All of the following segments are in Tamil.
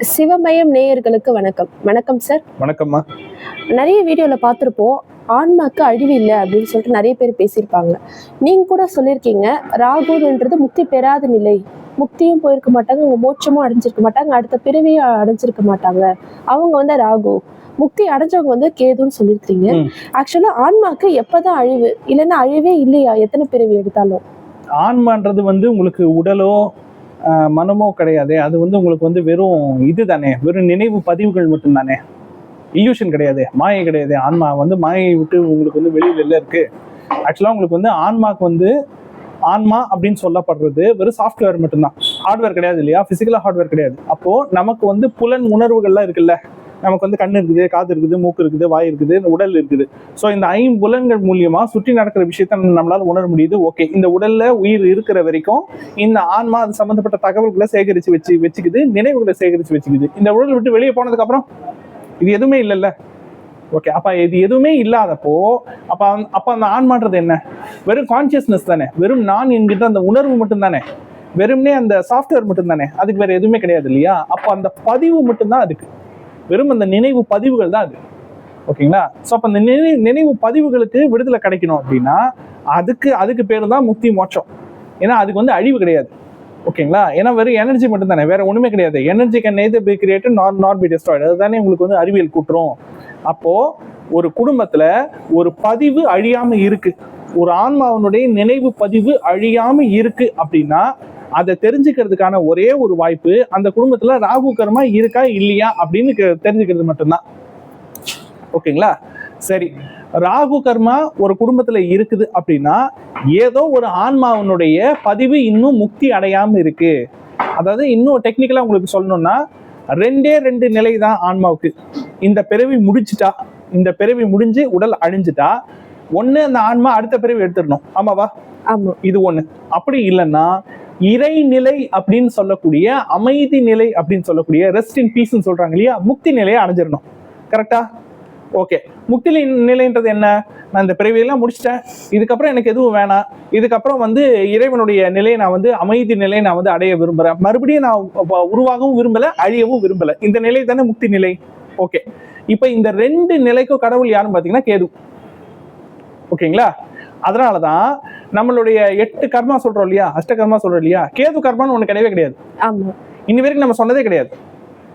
சிவமயம் நேயர்களுக்கு வணக்கம். வணக்கம் சார் வணக்கம்மா. நிறைய வீடியோவில் பார்த்துருப்போம். ஆன்மாக்கு அழிவு இல்லை அப்படின்னு சொல்லிட்டு நிறைய பேர் பேசியிருப்பாங்க. நீங்க கூட சொல்லியிருக்கீங்க ராகுன்றது முக்தி பெறாத நிலை. முக்தியும் போயிருக்க மாட்டாங்க அவங்க மோட்சமும் அடைஞ்சிருக்க மாட்டாங்க அடுத்த பிறவியும் அடைஞ்சிருக்க மாட்டாங்க. அவங்க வந்து ராகு. முக்தி அடைஞ்சவங்க வந்து கேதுன்னு சொல்லியிருக்கீங்க. ஆக்சுவலா ஆன்மாக்கு எப்பதான் அழிவு? இல்லைன்னா அழிவே இல்லையா? எத்தனை பிறவி எடுத்தாலும்? ஆன்மான்றது வந்து உங்களுக்கு உடலோ மனமோ கிடையாது. அது வந்து உங்களுக்கு வந்து வெறும் இது தானே வெறும் நினைவு பதிவுகள் மட்டும்தானே. இல்யூஷன் கிடையாது. மாயை கிடையாது. ஆன்மா வந்து மாயை விட்டு உங்களுக்கு வந்து வெளியில இல்லை இருக்கு. ஆக்சுவலாக உங்களுக்கு வந்து ஆன்மாக்கு வந்து ஆன்மா அப்படின்னு சொல்லப்படுறது வெறும் சாஃப்ட்வேர் மட்டும்தான். ஹார்ட்வேர் கிடையாது இல்லையா? ஃபிசிக்கலாக ஹார்ட்வேர் கிடையாது. அப்போ நமக்கு வந்து புலன் உணர்வுகள்லாம் இருக்குல்ல. நமக்கு வந்து கண் இருக்குது காது இருக்குது மூக்கு இருக்குது வாய் இருக்குது உடல் இருக்குது. ஸோ இந்த ஐம்புலன்கள் மூலியமா சுற்றி நடக்கிற விஷயத்த நம்மளால் உணர முடியுது. ஓகே இந்த உடல்ல உயிர் இருக்கிற வரைக்கும் இந்த ஆன்மா அது சம்பந்தப்பட்ட தகவல்களை சேகரிச்சு வச்சு வச்சுக்குது நினைவுகளை சேகரிச்சு வச்சுக்குது. இந்த உடல் விட்டு வெளியே போனதுக்கு அப்புறம் இது எதுவுமே இல்லைல்ல. ஓகே அப்ப இது எதுவுமே இல்லாதப்போ அப்ப அந்த- அப்ப அந்த ஆன்மான்றது என்ன? வெறும் கான்சியஸ்னஸ் தானே. வெறும் நான் என்கிட்ட அந்த உணர்வு மட்டும் தானே வெறும்னே அந்த சாஃப்ட்வேர் மட்டும் தானே அதுக்கு வேற எதுவுமே கிடையாது இல்லையா? அப்ப அந்த பதிவு மட்டும்தான் அதுக்கு. வெறும் அந்த நினைவு பதிவுகள் தான் அது. ஓகேங்களா? ஸோ அப்போ அந்த நினை நினைவு பதிவுகளுக்கு விடுதலை கிடைக்கணும் அப்படின்னா அதுக்கு அதுக்கு பேர் தான் முக்தி மோட்சம். ஏன்னா அதுக்கு வந்து அழிவு கிடையாது. ஓகேங்களா? ஏன்னா வெறும் எனர்ஜி மட்டும் தானே வேற ஒன்றுமே கிடையாது. Energy can neither be created not not be destroyed அதுதானே உங்களுக்கு வந்து அறிவியல் கூட்டுறோம். அப்போது ஒரு குடும்பத்தில் ஒரு பதிவு அழியாமல் இருக்கு. ஒரு ஆன்மாவினுடைய நினைவு பதிவு அழியாம இருக்கு அப்படின்னா அதை தெரிஞ்சுக்கிறதுக்கான ஒரே ஒரு வாய்ப்பு அந்த குடும்பத்துல ராகு கர்மா இருக்கா இல்லையா அப்படின்னு தெரிஞ்சுக்கிறது மட்டும்தான். ஓகேங்களா? சரி. ராகு கர்மா ஒரு குடும்பத்துல இருக்குது அப்படின்னா ஏதோ ஒரு ஆன்மாவினுடைய பதிவு இன்னும் முக்தி அடையாம இருக்கு. அதாவது இன்னும் டெக்னிக்கலா உங்களுக்கு சொல்லணும்னா ரெண்டே ரெண்டு நிலை தான் ஆன்மாவுக்கு. இந்த பிறவி முடிச்சிட்டா இந்த பிறவி முடிஞ்சு உடல் அழிஞ்சிட்டா ஒண்ணு அந்த ஆன்மா அடுத்த பிறவி எடுத்துடணும். ஆமாவா? ஆமா. இது ஒண்ணு. அப்படி இல்லைன்னா இறைநிலை அப்படின்னு சொல்லக்கூடிய அமைதி நிலை அப்படின்னு சொல்லக்கூடிய ரெஸ்ட் இன் பீஸ்ன்னு சொல்றாங்க இல்லையா? முக்தி நிலையை அடைஞ்சிடணும். கரெக்டா ஓகே முக்தி நிலைன்றது என்ன? நான் இந்த பிறவியெல்லாம் முடிச்சிட்டேன். இதுக்கப்புறம் எனக்கு எதுவும் வேணாம். இதுக்கப்புறம் வந்து இறைவனுடைய நிலையை நான் வந்து அமைதி நிலையை நான் வந்து அடைய விரும்புறேன். மறுபடியும் நான் உருவாகவும் விரும்பல அழியவும் விரும்பல. இந்த நிலை தானே முக்தி நிலை. ஓகே இப்போ இந்த ரெண்டு நிலைக்கும் கடவுள் யாருன்னு பார்த்தீங்கன்னா கேது. ஓகேங்களா அதனாலதான் நம்மளுடைய எட்டு கர்மா சொல்றோம் இல்லையா? அஷ்ட கர்மா சொல்றோம் இல்லையா? கேது கர்மான்னு ஒண்ணு கிடையவே கிடையாது. இன்னி வரைக்கும் நம்ம சொன்னதே கிடையாது.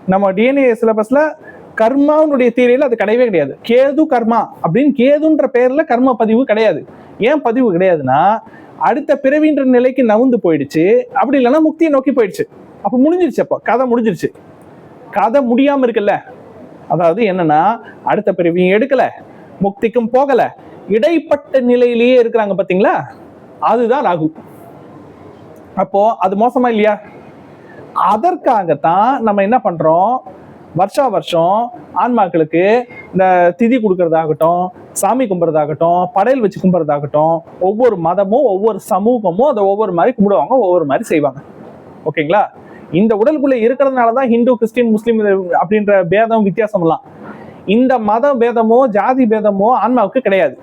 நம்ம டிஎன்ஏ சிலபஸ்ல கர்மாவுடைய தீரையில அது கிடையவே கிடையாது. கேது கர்மா அப்படின்னு கேதுன்ற பேர்ல கர்ம பதிவு கிடையாது. ஏன் பதிவு கிடையாதுன்னா அடுத்த பிறவின்ற நிலைக்கு நவுந்து போயிடுச்சு. அப்படி இல்லைன்னா முக்தியை நோக்கி போயிடுச்சு. அப்ப முடிஞ்சிருச்சு அப்போ. கதை முடிஞ்சிருச்சு. கதை முடியாம இருக்குல்ல? அதாவது என்னன்னா அடுத்த பிறவியும் எடுக்கல. முக்திக்கும் போகல. இடைப்பட்ட நிலையிலேயே இருக்கிறாங்க பாத்தீங்களா? அதுதான் ராகு. அப்போ அது மோசமா இல்லையா? அதற்காகத்தான் நம்ம என்ன பண்றோம்? வருஷா வருஷம் ஆன்மாக்களுக்கு இந்த திதி கொடுக்கறதாகட்டும் சாமி கும்பிட்றதாகட்டும் படையல் வச்சு கும்பிட்றதாகட்டும் ஒவ்வொரு மதமும் ஒவ்வொரு சமூகமும் அதை ஒவ்வொரு மாதிரி கும்பிடுவாங்க ஒவ்வொரு மாதிரி செய்வாங்க. ஓகேங்களா? இந்த உடலுக்குள்ள இருக்கிறதுனால தான் ஹிந்து கிறிஸ்டின் முஸ்லீம் அப்படின்ற பேதம் வித்தியாசம்லாம் இந்த மத பேதமோ ஜாதி பேதமோ ஆன்மாவுக்கு கிடையாது.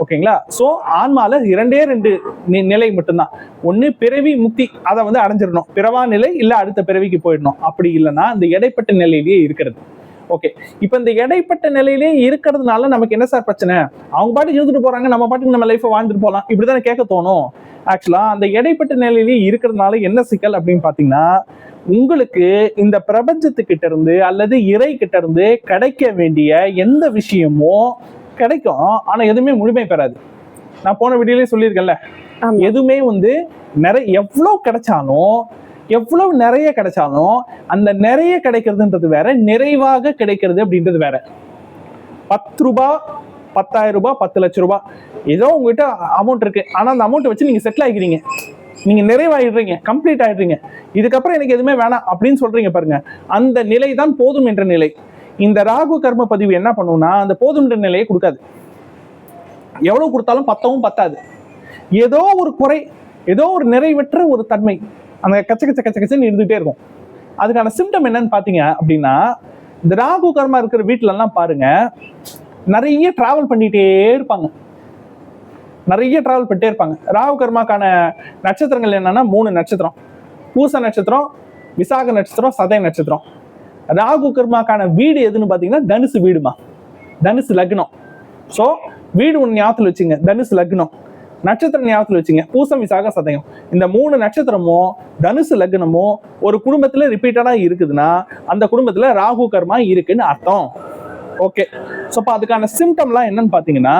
ஓகேங்களா? சோ ஆன்மால இரண்டே ரெண்டு நி- நிலை மட்டும்தான். ஒன்று பிறவி முக்தி அதை வந்து அடைஞ்சிடணும். பிறவா நிலை இல்லை அடுத்த பிறவிக்கு போயிடணும். அப்படி இல்லைன்னா இந்த இடைப்பட்ட நிலையிலேயே இருக்கிறது. ஓகே. இப்போ இந்த இடைப்பட்ட நிலையிலேயே இருக்கிறதுனால நமக்கு என்ன சார் பிரச்சனை? அவங்க பாட்டுக்கு இருந்துட்டு போறாங்க நம்ம பாட்டுக்கு நம்ம லைஃப்பை வாழ்ந்துட்டு போகலாம் இப்படிதானே கேட்க தோணும். ஆக்சுவலா அந்த இடைப்பட்ட நிலையிலேயே இருக்கிறதுனால என்ன சிக்கல் அப்படின்னு பாத்தீங்கன்னா உங்களுக்கு இந்த பிரபஞ்சத்துக்கிட்ட இருந்து அல்லது இறை கிட்ட இருந்து கிடைக்க வேண்டிய எந்த விஷயமும் கிடைக்கும் ஆனா எதுவுமே முழுமை பெறாது. நான் போன வீடியோலயே சொல்லியிருக்கேன்ல எதுவுமே வந்து நிறைய எவ்வளவு கிடைச்சாலும் எவ்வளவு நிறைய கிடைச்சாலும் அந்த நிறைய கிடைக்கிறதுன்றது வேற நிறைவாக கிடைக்கிறது அப்படின்றது வேற. பத்து ரூபாய் பத்தாயிரம் ரூபாய் பத்து லட்சம் ரூபாய் ஏதோ உங்ககிட்ட அமௌண்ட் இருக்கு. ஆனா அந்த அமௌண்ட் வச்சு நீங்க செட்டில் ஆகிக்கிறீங்க நீங்க நிறைவாயிடுறீங்க கம்ப்ளீட் ஆயிடுறீங்க. இதுக்கப்புறம் எனக்கு எதுவுமே வேணாம் அப்படின்னு சொல்றீங்க பாருங்க. அந்த நிலை தான் போதும் என்ற நிலை. இந்த ராகு கர்ம பதிவு என்ன பண்ணும்னா அந்த போதும் என்ற நிலையை கொடுக்காது. எவ்வளவு கொடுத்தாலும் பத்தவும் பத்தாது. ஏதோ ஒரு குறை ஏதோ ஒரு நிறைவற்ற ஒரு தன்மை அந்த கச்ச கச்ச கச்ச கச்சன்னு இருந்துகிட்டே இருக்கும். அதுக்கான சிம்டம் என்னன்னு பார்த்தீங்க அப்படின்னா இந்த ராகு கர்மா இருக்கிற வீட்டிலலாம் பாருங்க நிறைய டிராவல் பண்ணிகிட்டே இருப்பாங்க. நிறைய டிராவல் பண்ணிட்டே இருப்பாங்க. ராகு கர்மாக்கான நட்சத்திரங்கள் என்னன்னா மூணு நட்சத்திரம். பூச நட்சத்திரம் விசாக நட்சத்திரம் சதய நட்சத்திரம். ராகு கர்மாக்கான வீடு எதுன்னு பாத்தீங்கன்னா தனுசு வீடுமா? தனுசு லக்னம். ஸோ வீடு ஒன்று ஞாபகத்தில் வச்சுங்க. தனுசு லக்னம். நட்சத்திரம் ஞாபகத்தில் வச்சுங்க. பூசம் விசாக சதயம். இந்த மூணு நட்சத்திரமும் தனுசு லக்னமும் ஒரு குடும்பத்துல ரிப்பீட்டடா இருக்குதுன்னா அந்த குடும்பத்துல ராகு கர்மா இருக்குன்னு அர்த்தம். ஓகே ஸோ அப்போ அதுக்கான சிம்டம்லாம் என்னன்னு பார்த்தீங்கன்னா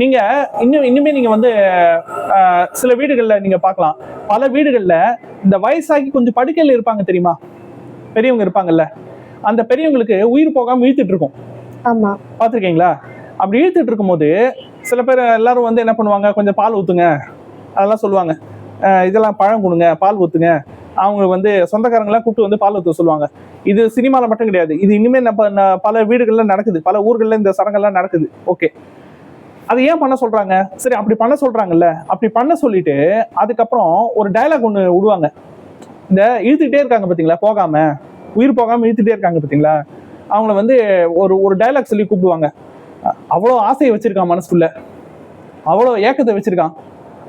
நீங்க இன்னும் இன்னுமே நீங்க வந்து சில வீடுகளில் நீங்க பார்க்கலாம் பல வீடுகளில் இந்த வயசாகி கொஞ்சம் படுக்கையில் இருப்பாங்க தெரியுமா? பெரியவங்க இருப்பாங்கல்ல. அந்த பெரியவங்களுக்கு உயிர் போகாம இழுத்துட்டு இருக்கும். ஆமா. பார்த்துருக்கீங்களா? அப்படி இழுத்துட்டு இருக்கும்போது சில பேர் எல்லாரும் வந்து என்ன பண்ணுவாங்க? கொஞ்சம் பால் ஊத்துங்க. அதெல்லாம் சொல்லுவாங்க. இதெல்லாம் பழம் கொடுங்க பால் ஊத்துங்க. அவங்க வந்து சொந்தக்காரங்களாம் கூப்பிட்டு வந்து பால் ஊற்ற சொல்லுவாங்க. இது சினிமாவில் மட்டும் கிடையாது. இது இனிமே நம்ம பல வீடுகள்ல நடக்குது. பல ஊர்கள்ல இந்த சடங்கெல்லாம் நடக்குது. ஓகே. அது ஏன் பண்ண சொல்றாங்க? சரி அப்படி பண்ண சொல்றாங்கல்ல. அப்படி பண்ண சொல்லிட்டு அதுக்கப்புறம் ஒரு டயலாக் ஒன்று விடுவாங்க. இந்த இழுத்துக்கிட்டே இருக்காங்க பார்த்தீங்களா போகாம. உயிர் போகாம இழுத்துட்டே இருக்காங்க பார்த்தீங்களா அவங்கள வந்து ஒரு ஒரு டயலாக் சொல்லி கூப்பிடுவாங்க. அவ்வளோ ஆசையை வச்சிருக்கான் மனசுக்குள்ள. அவ்வளோ ஏக்கத்தை வச்சிருக்கான்.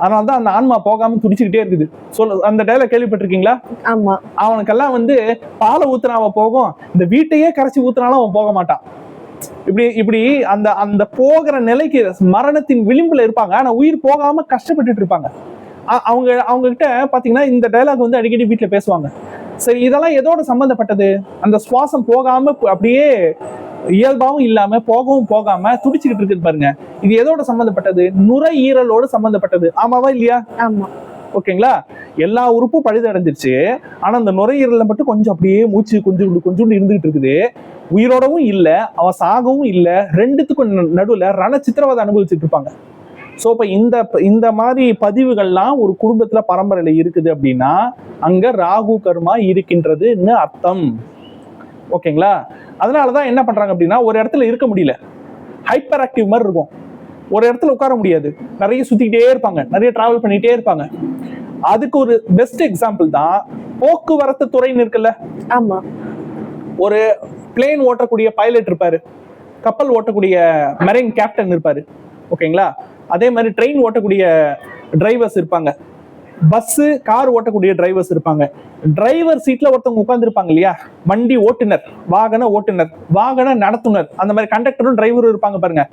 அதனால தான் அந்த ஆன்மா போகாம துடிச்சுக்கிட்டே இருக்குது. சொல்ல அந்த டைலாக் கேள்விப்பட்டிருக்கீங்களா? ஆமா. அவனுக்கெல்லாம் வந்து பாலை ஊத்துனா அவன் போகும். இந்த வீட்டையே கரைச்சி ஊத்துனாலும் அவன் போக மாட்டான். இப்படி இப்படி அந்த அந்த போகிற நிலைக்கு மரணத்தின் விளிம்புல இருப்பாங்க. ஆனா உயிர் போகாம கஷ்டப்பட்டுட்டு இருப்பாங்க. அவங்க அவங்க கிட்ட பாத்தீங்கன்னா இந்த டைலாக் வந்து அடிக்கடி வீட்டுல பேசுவாங்க. சரி இதெல்லாம் எதோட சம்பந்தப்பட்டது? அந்த சுவாசம் போகாம அப்படியே இயல்பாவும் இல்லாம போகவும் போகாம துடிச்சுக்கிட்டு இருக்குது பாருங்க. இது எதோட சம்பந்தப்பட்டது? நுரையீரலோட சம்பந்தப்பட்டது. ஆமாவா இல்லையா? ஆமா. ஓகேங்களா? எல்லா உறுப்பும் பழுதடைஞ்சிருச்சு. ஆனா அந்த நுரையீரல்ல மட்டும் கொஞ்சம் அப்படியே மூச்சு கொஞ்சம் கொஞ்சோண்டு இருந்துகிட்டு இருக்குது. உயிரோடவும் இல்ல அவன் சாகவும் இல்ல ரெண்டுத்துக்கும் நடுவுல ரண சித்திரவதை அனுபவிச்சுட்டு இருப்பாங்க. சோ இப்ப இந்த இந்த மாதிரி பதிவுகள்லாம் ஒரு குடும்பத்துல பரம்பரையில இருக்குது அப்படின்னா அங்க ராகு கர்மா இருக்கின்றதுன்னு அர்த்தம். ஓகேங்களா? அதனாலதான் என்ன பண்றாங்க அப்படின்னா ஒரு இடத்துல இருக்க முடியல. ஹைப்பர் ஆக்டிவ் மாதிரி இருக்கும். ஒரு இடத்துல உட்கார முடியாது. நிறைய சுத்திக்கிட்டே இருப்பாங்க. நிறைய டிராவல் பண்ணிட்டே இருப்பாங்க. அதுக்கு ஒரு பெஸ்ட் எக்ஸாம்பிள் தான் போக்குவரத்து துறைன்னு இருக்குல்ல. ஆமா. ஒரு பிளேன் ஓட்டக்கூடிய பைலட் இருப்பாரு. கப்பல் ஓட்டக்கூடிய மெரைன் கேப்டன் இருப்பாரு. ஓகேங்களா? அதே மாதிரி ட்ரெயின் ஓட்டக்கூடிய டிரைவர்ஸ் இருப்பாங்க. பஸ்ஸு கார் ஓட்டக்கூடிய டிரைவர்ஸ் இருப்பாங்க. டிரைவர் சீட்ல ஒருத்தவங்க உட்கார்ந்து இல்லையா? வண்டி ஓட்டுநர் வாகன ஓட்டுநர் வாகன நடத்துனர். அந்த மாதிரி கண்டக்டரும் டிரைவரும் இருப்பாங்க பாருங்க.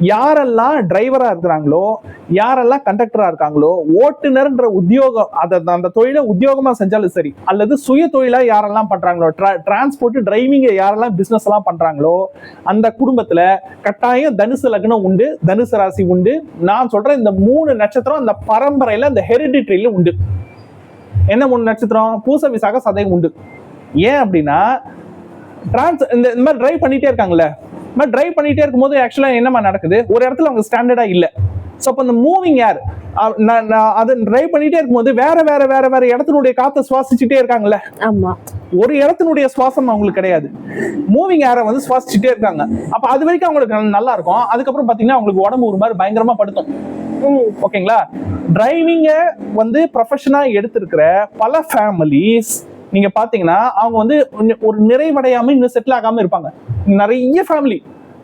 யாரெல்லாம் டிரைவரா இருக்கிறாங்களோ யாரெல்லாம் கண்டக்டரா இருக்காங்களோ ஓட்டுநர்ன்ற உத்தியோகம் அதை அந்த தொழிலை உத்தியோகமா செஞ்சாலும் சரி அல்லது சுய தொழிலா யாரெல்லாம் பண்றாங்களோ டிரான்ஸ்போர்ட் டிரைவிங் யாரெல்லாம் பிசினஸ் எல்லாம் பண்றாங்களோ அந்த குடும்பத்துல கட்டாயம் தனுசு லக்னம் உண்டு தனுசு ராசி உண்டு. நான் சொல்றேன் இந்த மூணு நட்சத்திரம் அந்த பரம்பரையில அந்த ஹெரிடிட்ரியில உண்டு. என்ன மூணு நட்சத்திரம்? பூச விசாக சதயம் உண்டு. ஏன் அப்படின்னா டிரான்ஸ் இந்த மாதிரி டிரைவ் பண்ணிட்டே இருக்காங்களே மாதிரி டிரைவ் பண்ணிட்டே இருக்கும்போது ஆக்சுவலாக என்னமா நடக்குது? ஒரு இடத்துல அவங்க ஸ்டாண்டர்டா இல்லை. ஸோ அப்போ இந்த மூவிங் ஏர் அது டிரைவ் பண்ணிட்டே இருக்கும்போது வேற வேற வேற வேற இடத்தினுடைய காத்தை சுவாசிச்சுட்டே இருக்காங்கல்ல? ஒரு இடத்தினுடைய சுவாசம் அவங்களுக்கு கிடையாது. மூவிங் ஏரை வந்து சுவாசிச்சுட்டே இருக்காங்க. அப்ப அது வரைக்கும் அவங்களுக்கு நல்ல- இருக்கும். அதுக்கப்புறம் பாத்தீங்கன்னா அவங்களுக்கு உடம்பு ஒரு மாதிரி பயங்கரமா படுத்தும். ஓகேங்களா? டிரைவிங்க வந்து ப்ரொஃபஷனா எடுத்திருக்கிற பல ஃபேமிலிஸ் நீங்க பாத்தீங்கன்னா அவங்க வந்து ஒரு நிறைவடையாம இன்னும் செட்டில் ஆகாம இருப்பாங்க. நிறைய ஃபேமிலி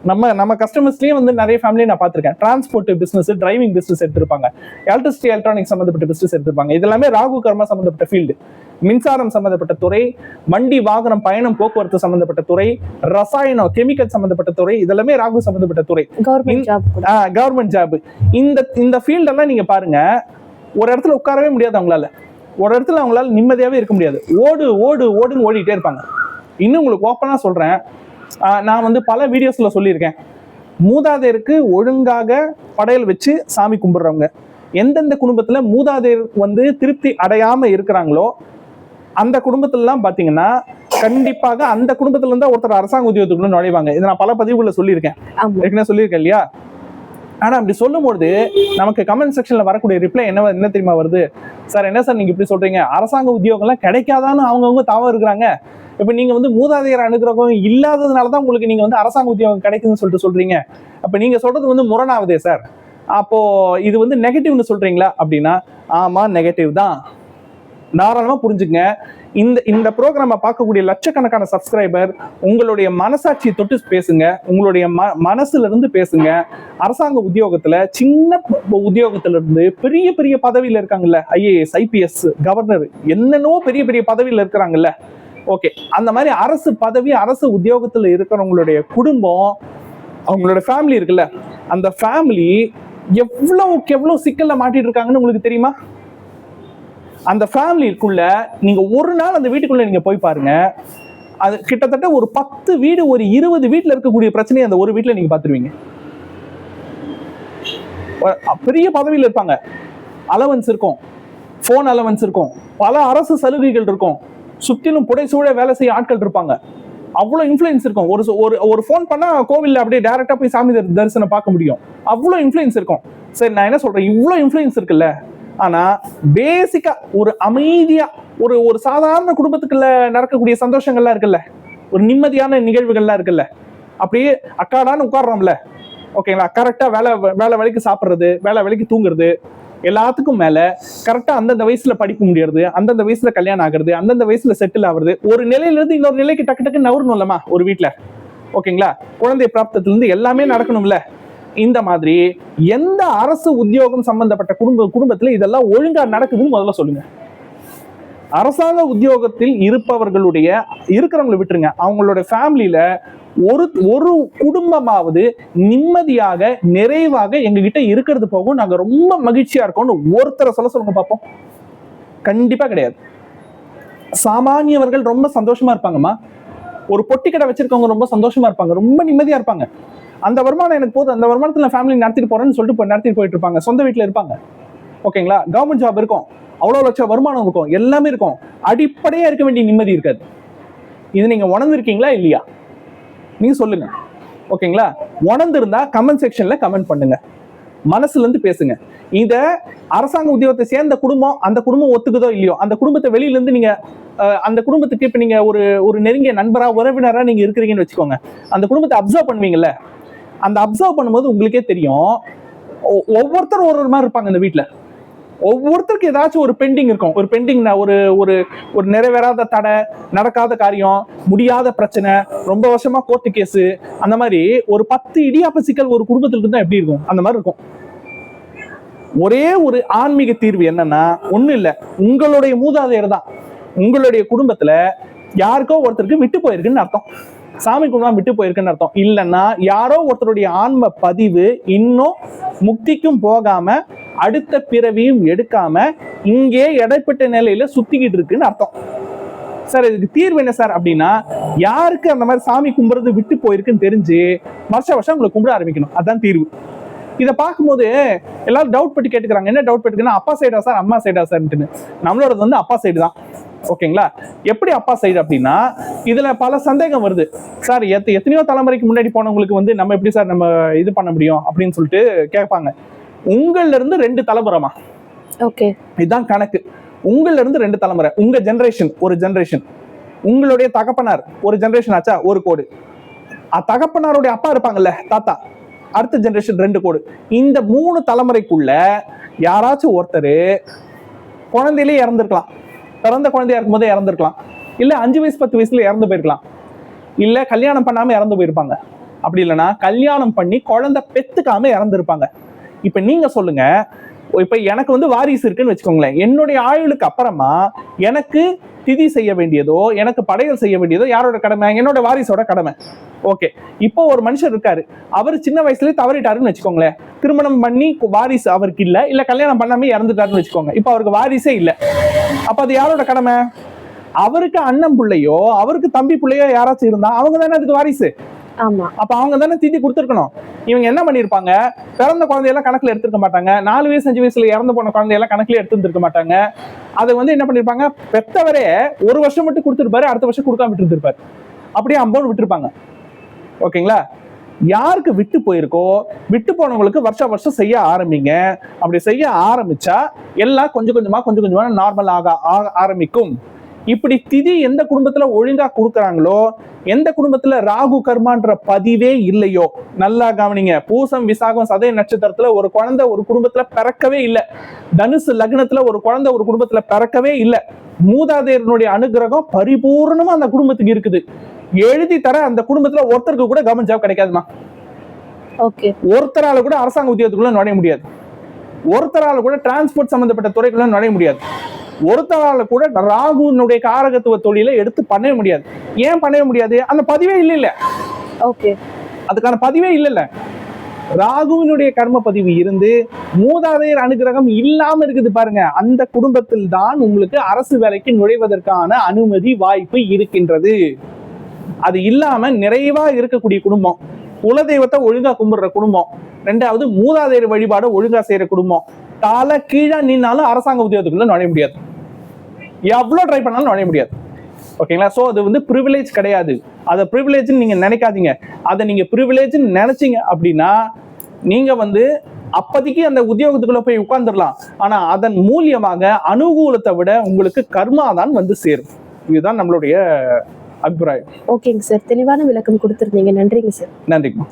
நம்ம நம்ம கஸ்டமர்ஸ்லயே வந்து நிறைய ஃபேமிலி நான் பார்த்திருக்கேன். டிரான்ஸ்போர்ட் பிசினஸ் டிரைவிங் பிசினஸ் எடுத்திருப்பாங்க. எலக்ட்ரிசிட்டி எலக்ட்ரானிக் சம்மந்தப்பட்ட பிசினஸ் எடுத்திருப்பாங்க. இது எல்லாமே ராகு கர்மா சம்மந்தப்பட்ட ஃபீல்டு மின்சாரம் சம்மந்தப்பட்ட துறை வண்டி வாகனம் பயணம் போக்குவரத்து சம்மந்தப்பட்ட துறை ரசாயனம் கெமிக்கல் சம்மந்தப்பட்ட துறை இதெல்லாமே ராகு சம்மந்தப்பட்ட துறை. கவர்மெண்ட் ஜாப் கூட கவர்மெண்ட் ஜாப் இந்த இந்த ஃபீல்டெல்லாம் நீங்க பாருங்க. ஒரு இடத்துல உட்காரவே முடியாது அவங்களால. ஒரு இடத்துல அவங்களால நிம்மதியாவே இருக்க முடியாது. ஓடு ஓடு ஓடுன்னு ஓடிட்டே இருப்பாங்க. இன்னும் உங்களுக்கு ஓப்பனா சொல்றேன். நான் வந்து பல வீடியோஸ்ல சொல்லியிருக்கேன். மூதாதையருக்கு ஒழுங்காக படையல் வச்சு சாமி கும்பிடுறவங்க. எந்தெந்த குடும்பத்துல மூதாதையர் வந்து திருப்தி அடையாம இருக்கிறாங்களோ அந்த குடும்பத்திலலாம் பாத்தீங்கன்னா கண்டிப்பாக அந்த குடும்பத்துல இருந்தா ஒருத்தர் அரசாங்க உத்தியோகத்துக்குள்ள நுழைவாங்க. இதை நான் பல பதிவுகளை சொல்லியிருக்கேன். ஏற்கனவே சொல்லியிருக்கேன் இல்லையா? ஆனா அப்படி சொல்லும்போது நமக்கு கமெண்ட் செக்ஷன்ல வரக்கூடிய ரிப்ளை என்ன என்ன தெரியுமா வருது? சார் என்ன சார் நீங்க இப்படி சொல்றீங்க? அரசாங்க உத்தியோகம்லாம் கிடைக்காதான்னு அவங்கவுங்க தாவ இருக்கிறாங்க. இப்ப நீங்க வந்து மூதாதையர் அனுகிரகம் இல்லாததுனால தான் உங்களுக்கு நீங்க வந்து அரசாங்க உத்தியோகம் கிடைக்குதுன்னு சொல்லிட்டு சொல்றீங்க. அப்ப நீங்க சொல்றது வந்து முரணாகுதே சார் அப்போ இது வந்து நெகட்டிவ்னு சொல்றீங்களா? அப்படின்னா ஆமா நெகட்டிவ் தான். தாராளமா புரிஞ்சுங்க இந்த இந்த ப்ரோக்ராமை பார்க்கக்கூடிய லட்சக்கணக்கான சப்ஸ்கிரைபர் உங்களுடைய மனசாட்சியை தொட்டு பேசுங்க உங்களுடைய ம மனசுல இருந்து பேசுங்க. அரசாங்க உத்தியோகத்துல சின்ன உத்தியோகத்துல இருந்து பெரிய பெரிய பதவியில இருக்காங்கல்ல ஐஏஎஸ் ஐபிஎஸ் கவர்னர் என்னென்னவோ பெரிய பெரிய பதவியில இருக்கிறாங்கல்ல. ஓகே அந்த மாதிரி அரசு பதவி அரசு உத்தியோகத்துல இருக்கிறவங்களுடைய குடும்பம் அவங்களோட ஃபேமிலி இருக்குல்ல அந்த ஃபேமிலி எவ்வளவுக்கு எவ்வளவு சிக்கல்ல மாட்டிட்டு இருக்காங்கன்னு உங்களுக்கு தெரியுமா? அந்த ஃபேமிலிக்குள்ள நீங்க ஒரு நாள் அந்த வீட்டுக்குள்ள நீங்க போய் பாருங்க. அது கிட்டத்தட்ட ஒரு பத்து வீடு ஒரு இருபது வீட்டுல இருக்கக்கூடிய பிரச்சனையை அந்த ஒரு வீட்டுல நீங்க பாத்துருவீங்க. பெரிய பதவியில இருப்பாங்க. அலவன்ஸ் இருக்கும். ஃபோன் அலவன்ஸ் இருக்கும். பல அரசு சலுகைகள் இருக்கும். சுற்றிலும் புடைசூட வேலை செய்ய ஆட்கள் இருப்பாங்க. அவ்வளோ இன்ஃப்ளூயன்ஸ் இருக்கும். ஒரு ஒரு ஒரு ஃபோன் பண்ணா கோவில்ல அப்படியே டேரெக்டாக போய் சாமி தரிசனம் பார்க்க முடியும். அவ்வளோ இன்ஃப்ளூயன்ஸ் இருக்கும். சரி நான் என்ன சொல்றேன்? இவ்வளோ இன்ஃப்ளூயன்ஸ் இருக்குல்ல? ஆனா பேசிக்கா ஒரு அமைதியா ஒரு ஒரு சாதாரண குடும்பத்துக்குள்ள நடக்கக்கூடிய சந்தோஷங்கள்லாம் இருக்குல்ல? ஒரு நிம்மதியான நிகழ்வுகள்லாம் இருக்குல்ல? அப்படியே அக்காடான்னு உட்காடுறோம்ல ஓகேங்களா? கரெக்டா வேலை வேலை வேலைக்கு சாப்பிட்றது வேலை வேலைக்கு தூங்குறது எல்லாத்துக்கும் மேல கரெக்டா அந்தந்த வயசுல படிக்க முடியறது அந்தந்த வயசுல கல்யாணம் ஆகுறது அந்தந்த வயசுல செட்டில் ஆகுறது ஒரு நிலையிலேருந்து இன்னொரு நிலைக்கு டக்கு டக்கு நவரணும்லமா ஒரு வீட்டில் ஓகேங்களா? குழந்தை பிராப்தத்துல இருந்து எல்லாமே நடக்கணும்ல? இந்த மாதிரி எந்த அரசு உத்தியோகம் சம்பந்தப்பட்ட குடும்ப குடும்பத்துல இதெல்லாம் ஒழுங்கா நடக்குதுன்னு முதல்ல சொல்லுங்க. அரசாங்க உத்தியோகத்தில் இருப்பவர்களுடைய இருக்கிறவங்களை விட்டுருங்க. அவங்களோட ஃபேமிலியில ஒரு ஒரு குடும்பமாவது நிம்மதியாக நிறைவாக எங்ககிட்ட இருக்கிறது போகும். நாங்க ரொம்ப மகிழ்ச்சியா இருக்கோம்னு ஒருத்தரை சொல்ல சொல்லுங்க பார்ப்போம் கண்டிப்பா கிடையாது. சாமானியவர்கள் ரொம்ப சந்தோஷமா இருப்பாங்கம்மா. ஒரு பொட்டி கடை வச்சிருக்கவங்க ரொம்ப சந்தோஷமா இருப்பாங்க. ரொம்ப நிம்மதியா இருப்பாங்க. அந்த வருமானம் எனக்கு போதும். அந்த வருமானத்துல ஃபேமிலி நடத்திட்டு போறேன்னு சொல்லிட்டு நடத்திட்டு போயிட்டு இருப்பாங்க. சொந்த வீட்டுல இருப்பாங்க. ஓகேங்களா கவர்மெண்ட் ஜாப் இருக்கும். அவ்வளோ லட்சம் வருமானம் இருக்கும். எல்லாமே இருக்கும். அடிப்படையா இருக்க வேண்டிய நிம்மதி இருக்காது. இது நீங்க உணர்ந்துருக்கீங்களா இல்லையா? நீங்க சொல்லுங்க. ஓகேங்களா உணர்ந்திருந்தா கமெண்ட் செக்ஷன்ல கமெண்ட் பண்ணுங்க. மனசுல இருந்து பேசுங்க. இத அரசாங்க உத்தியோகத்தை சேர்ந்த குடும்பம் அந்த குடும்பம் ஒத்துக்குதோ இல்லையோ அந்த குடும்பத்தை வெளியில இருந்து நீங்க அந்த குடும்பத்துக்கு இப்ப நீங்க ஒரு ஒரு நெருங்கிய நண்பரா உறவினரா நீங்க இருக்கிறீங்கன்னு வச்சுக்கோங்க. அந்த குடும்பத்தை அப்சர்வ் பண்ணுவீங்கல்ல? அந்த அப்சர்வ் பண்ணும்போது உங்களுக்கே தெரியும். ஒ- ஒவ்வொருத்தரும் ஒரு ஒரு மாதிரி இருப்பாங்க இந்த வீட்ல. ஒவ்வொருத்தருக்கு ஏதாச்சும் ஒரு பெண்டிங் இருக்கும். ஒரு பெண்டிங் ஒரு ஒரு ஒரு நிறைவேறாத தடை நடக்காத காரியம் முடியாத பிரச்சனை ரொம்ப வருஷமா கோர்ட்டு கேஸ் அந்த மாதிரி ஒரு பத்து இடியாப்ப சிக்கல் ஒரு குடும்பத்துல இருந்தா எப்படி இருக்கும்? அந்த மாதிரி இருக்கும். ஒரே ஒரு ஆன்மீக தீர்வு என்னன்னா ஒண்ணும் இல்ல. உங்களுடைய மூதாதையர் தான் உங்களுடைய குடும்பத்துல யாருக்கோ ஒருத்தருக்கு விட்டு போயிருக்குன்னு அர்த்தம். சாமி குடும்பம் விட்டு போயிருக்குன்னு அர்த்தம். இல்லைன்னா யாரோ ஒருத்தருடைய ஆன்ம பதிவு இன்னும் முக்திக்கும் போகாம அடுத்த பிறவியும் எடுக்காம இங்கே இடைப்பட்ட நிலையில சுத்திக்கிட்டு இருக்குன்னு அர்த்தம். சார் இதுக்கு தீர்வு என்ன சார் அப்படின்னா யாருக்கு அந்த மாதிரி சாமி கும்பிடுறது விட்டு போயிருக்குன்னு தெரிஞ்சு வருஷம் வருஷம் உங்களை கும்பிட ஆரம்பிக்கணும். அதான் தீர்வு. இதை பார்க்கும்போது எல்லாரும் டவுட் பட்டு கேட்டுக்கிறாங்க. என்ன டவுட் பட்டுக்குன்னா அப்பா சைடா சார் அம்மா சைடா சார்ன்ட்டுன்னு. நம்மளோடது வந்து அப்பா சைடு தான். ஓகேங்களா? எப்படி அப்பா சைடு அப்படின்னா இதுல பல சந்தேகம் வருது. சார் எத்த எத்தனையோ தலைமுறைக்கு முன்னாடி போனவங்களுக்கு வந்து நம்ம எப்படி சார் நம்ம இது பண்ண முடியும் அப்படின்னு சொல்லிட்டு கேட்பாங்க. உங்கள்ல இருந்து ரெண்டு தலைமுறைமா ஓகே. இதுதான் கணக்கு. உங்கள்ல இருந்து ரெண்டு தலைமுறை. உங்க ஜெனரேஷன் ஒரு ஜெனரேஷன் உங்களுடைய தகப்பனார் ஒரு ஜெனரேஷன் ஆச்சா? ஒரு கோடு. தகப்பனாருடைய அப்பா இருப்பாங்கல்ல தாத்தா. அடுத்த ஜெனரேஷன் ரெண்டு கோடு. இந்த மூணு தலைமுறைக்குள்ள யாராச்சும் ஒருத்தர் குழந்தையிலே இறந்துருக்கலாம். பிறந்த குழந்தையா இருக்கும்போதே இறந்துருக்கலாம். இல்லை அஞ்சு வயசு பத்து வயசுல இறந்து போயிருக்கலாம். இல்லை கல்யாணம் பண்ணாம இறந்து போயிருப்பாங்க. அப்படி இல்லைன்னா கல்யாணம் பண்ணி குழந்தை பெத்துக்காம இறந்துருப்பாங்க. இப்ப நீங்க சொல்லுங்க இப்ப எனக்கு வந்து வாரிசு இருக்குன்னு வச்சுக்கோங்களேன். என்னுடைய ஆயுளுக்கு அப்புறமா எனக்கு திதி செய்ய வேண்டியதோ எனக்கு படையல் செய்ய வேண்டியதோ யாரோட கடமை? என்னோட வாரிசோட கடமை. ஓகே. இப்போ ஒரு மனுஷர் இருக்காரு. அவர் சின்ன வயசுலேயே தவறிட்டாருன்னு வச்சுக்கோங்களேன். திருமணம் பண்ணி வாரிசு அவருக்கு இல்ல இல்ல கல்யாணம் பண்ணாம இறந்துட்டாருன்னு வச்சுக்கோங்க. இப்போ அவருக்கு வாரிசே இல்ல. அப்ப அது யாரோட கடமை? அவருக்கு அண்ணன் பிள்ளையோ அவருக்கு தம்பி பிள்ளையோ யாராச்சும் இருந்தா அவங்க தானே அதுக்கு வாரிசு? ஆமா. அப்ப அவங்க தானே திதி கொடுத்துருக்கணும். இவங்க என்ன பண்ணிருப்பாங்க? பிறந்த குழந்தையெல்லாம் கணக்குல எடுத்திருக்க மாட்டாங்க. நாலு வயசு அஞ்சு வயசுல இறந்து போன குழந்தையெல்லாம் கணக்குல எடுத்துருக்க மாட்டாங்க. அதை வந்து என்ன பண்ணிருப்பாங்க? பெத்தவரே ஒரு வருஷம் மட்டும் கொடுத்துருப்பாரு அடுத்த வருஷம் கொடுக்காம விட்டு இருந்திருப்பாரு அப்படியே அம்போன்னு விட்டுருப்பாங்க. ஓகேங்களா? யாருக்கு விட்டு போயிருக்கோ விட்டு போனவங்களுக்கு வருஷம் வருஷம் செய்ய ஆரம்பிங்க. அப்படி செய்ய ஆரம்பிச்சா எல்லாம் கொஞ்சம் கொஞ்சமா கொஞ்சம் கொஞ்சமா நார்மல் ஆக ஆரம்பிக்கும். இப்படி திதி எந்த குடும்பத்துல ஒழுங்கா கொடுக்குறாங்களோ எந்த குடும்பத்துல ராகு கர்மான்ற பதிவே இல்லையோ நல்லா கவனிங்க. பூசம் விசாகம் சதய நட்சத்திரத்துல ஒரு குழந்தை ஒரு குடும்பத்துல பிறக்கவே இல்லை. தனுசு லக்னத்துல ஒரு குழந்தை ஒரு குடும்பத்துல பிறக்கவே இல்லை. மூதாதையர்களுடைய அனுகிரகம் பரிபூர்ணமா அந்த குடும்பத்துக்கு இருக்குது. எழுதி தர அந்த குடும்பத்துல ஒருத்தருக்கு கூட கவர்மெண்ட் ஜாப் கிடைக்காதுமா. ஓகே. ஒருத்தரால கூட அரசாங்க உத்தியோகத்துக்குள்ள நுழைய முடியாது. ஒருத்தரால கூட டிரான்ஸ்போர்ட் சம்பந்தப்பட்ட துறைக்குள்ள நுழைய முடியாது. ஒருத்தரால கூட ராகுனுடைய காரகத்துவ தொழிலை எடுத்து பண்ணவே முடியாது. ஏன் பண்ணவே முடியாது? அந்த பதிவே இல்லை இல்ல ஓகே. அதுக்கான பதிவே இல்லைல்ல. ராகுவினுடைய கர்ம பதிவு இருந்து மூதாதையர் அனுகிரகம் இல்லாம இருக்குது பாருங்க. அந்த குடும்பத்தில் தான் உங்களுக்கு அரசு வேலைக்கு நுழைவதற்கான அனுமதி வாய்ப்பு இருக்கின்றது. அது இல்லாம நிறைவா இருக்கக்கூடிய குடும்பம். குலதெய்வத்தை ஒழுங்கா கும்பிடுற குடும்பம். ரெண்டாவது மூதாதையர் வழிபாடு ஒழுங்கா செய்யற குடும்பம். தலை கீழா நின்னாலும் அரசாங்க உத்தியோகத்துக்குள்ள நுழைய முடியாது. எவ்வளவு ட்ரை பண்ணாலும் நுழைய முடியாது. ஓகேங்களா சோ அது வந்து ப்ரிவிலேஜ் கிடையாது. அதை ப்ரிவிலேஜ்னு நீங்க நினைக்காதீங்க. அதை நீங்க ப்ரிவிலேஜ்னு நினைச்சீங்க அப்படின்னா நீங்க வந்து அப்போதைக்கு அந்த உத்தியோகத்துக்குள்ள போய் உட்கார்ந்துடலாம். ஆனா அதன் மூலியமாக அனுகூலத்தை விட உங்களுக்கு கர்மா தான் வந்து சேரும். இதுதான் நம்மளுடைய அபிப்பிராயம். ஓகேங்க சார். தெளிவான விளக்கம் கொடுத்துருந்தீங்க. நன்றிங்க சார். நன்றிங்க